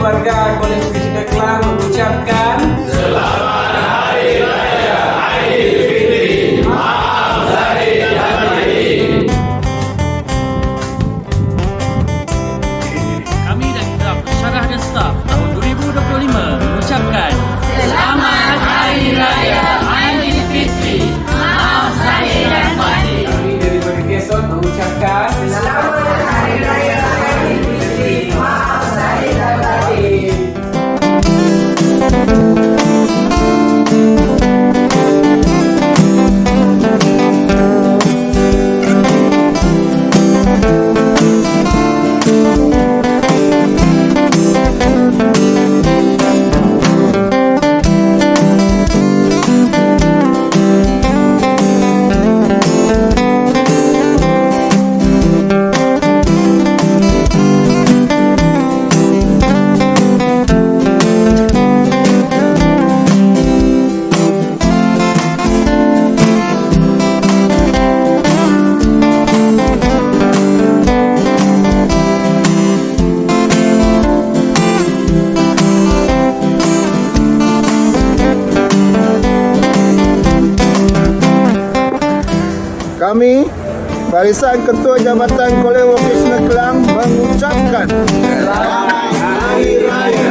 keluarga, koalisi kerja kelar mengucapkan Kami Barisan Ketua Jabatan Kolej Vocational Kelang mengucapkan Selamat Hari Raya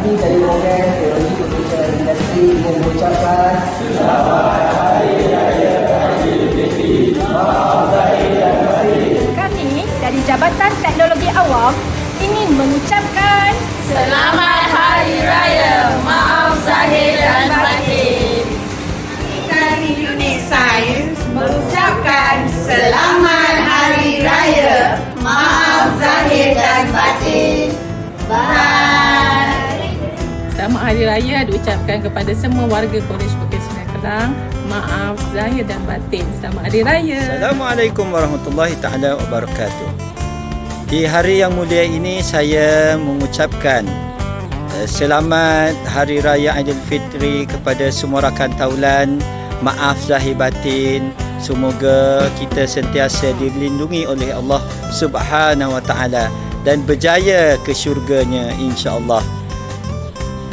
Kami dari program Teknologi Komputer Industri mengucapkan Kami dari Jabatan Teknologi Awam ingin mengucapkan Selamat Hari Raya. Maaf zahir dan batin. Dari unit sains mengucapkan Selamat Selamat Hari Raya diucapkan kepada semua warga Kolej Vocasional Kelang. Maaf zahir dan batin. Selamat Hari Raya. Assalamualaikum warahmatullahi taala wabarakatuh. Di hari yang mulia ini saya mengucapkan eh, selamat Hari Raya Aidilfitri kepada semua rakan taulan. Maaf zahir batin. Semoga kita sentiasa dilindungi oleh Allah Subhanahu wa taala dan berjaya ke syurganya insya-Allah.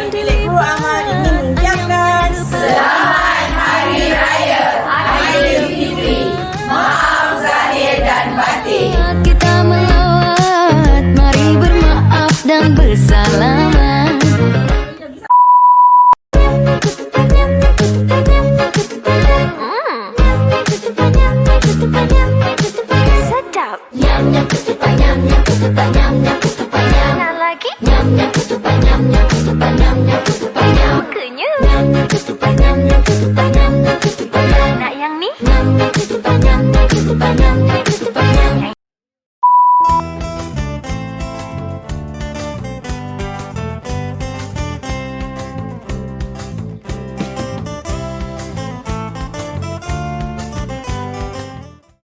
dari Bilik Guru ingin mengucapkan Selamat Hari Raya Aidilfitri. Maaf zahir dan batin. Kita melawat, mari bermaaf dan bersalaman. Sedap. Nyam nyam ketupat nyam nyam ketupat nyam Number